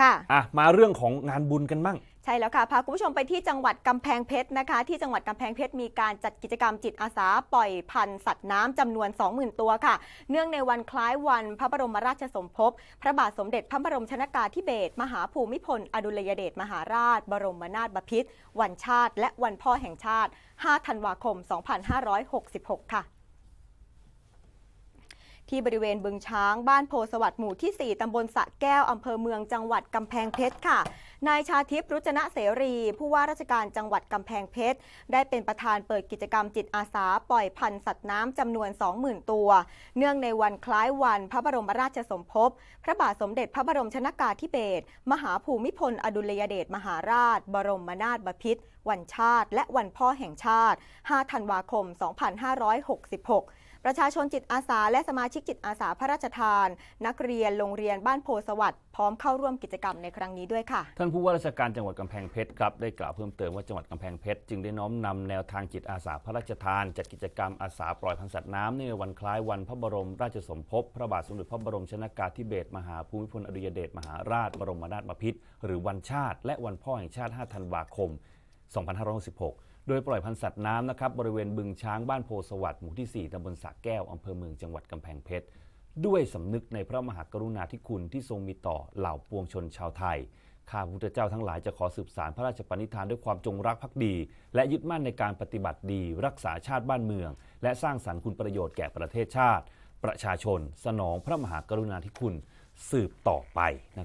ค่ะอะมาเรื่องของงานบุญกันบ้างใช่แล้วค่ะ พาคุณผู้ชมไปที่จังหวัดกำแพงเพชรนะคะ ที่จังหวัดกำแพงเพชรมีการจัดกิจกรรมจิตอาสาปล่อยพันธุ์สัตว์น้ำจำนวน 20,000 ตัวค่ะ เนื่องในวันคล้ายวันพระบรมราชสมภพ พระบาทสมเด็จพระบรมชนากาธิเบศรมหาภูมิพล อดุลยเดชมหาราช บรมนาถบพิตรวันชาติ และวันพ่อแห่งชาติ 5 ธันวาคม 2566 ค่ะ ที่บริเวณบึงช้างบ้านโพสวัสดิ์หมู่ที่ 4 ตำบลสะแก้ว อำเภอเมืองจังหวัดกำแพงเพชรค่ะ นายชาทิพย์รุจนะเสรี ผู้ว่าราชการจังหวัดกำแพงเพชร ได้เป็นประธานเปิดกิจกรรมจิตอาสาปล่อยพันธุ์สัตว์น้ำจำนวน 20,000 ตัว เนื่องในวันคล้ายวันพระบรมราชสมภพ พระบาทสมเด็จพระบรมชนากาธิเบศร มหาภูมิพล อดุลยเดชมหาราช บรมนาถบพิตรวันชาติ และวันพ่อแห่งชาติ 5 ธันวาคม 2566 ประชาชนจิตอาสา และสมาชิกจิตอาสาพระราชทาน นักเรียนโรงเรียนบ้านโพสวัสดิ์พร้อมเข้าร่วมกิจกรรมในครั้งนี้ด้วยค่ะ ท่านผู้ว่าราชการจังหวัดกำแพงเพชรครับได้กล่าวเพิ่มเติมว่าจังหวัดกำแพงเพชรจึงได้น้อมนำแนวทางจิตอาสาพระราชทาน จัดกิจกรรมอาสาปล่อยพันธุ์สัตว์น้ำในวันคล้ายวันพระบรมราชสมภพพระบาทสมเด็จพระบรมชนากาธิเบศรมหาภูมิพลอดุลยเดชมหาราช บรมนาถบพิตรหรือวันชาติ และวันพ่อแห่งชาติ 5 ธันวาคม 2566 โดยปล่อยพันธุ์สัตว์น้ำนะครับบริเวณบึงช้างบ้านโพสวัสดิ์หมู่ที่ 4ตำบลสระแก้วอำเภอเมืองจังหวัดกำแพงเพชรด้วยสำนึกในพระมหากรุณาธิคุณที่ทรงมีต่อเหล่าปวงชนชาวไทย ข้าพุทธเจ้าทั้งหลายจะขอสืบสารพระราชปณิธานด้วยความจงรักภักดี และยึดมั่นในการปฏิบัติดี รักษาชาติบ้านเมือง และสร้างสรรค์คุณประโยชน์แก่ประเทศชาติ ประชาชน สนองพระมหากรุณาธิคุณสืบต่อไปนะ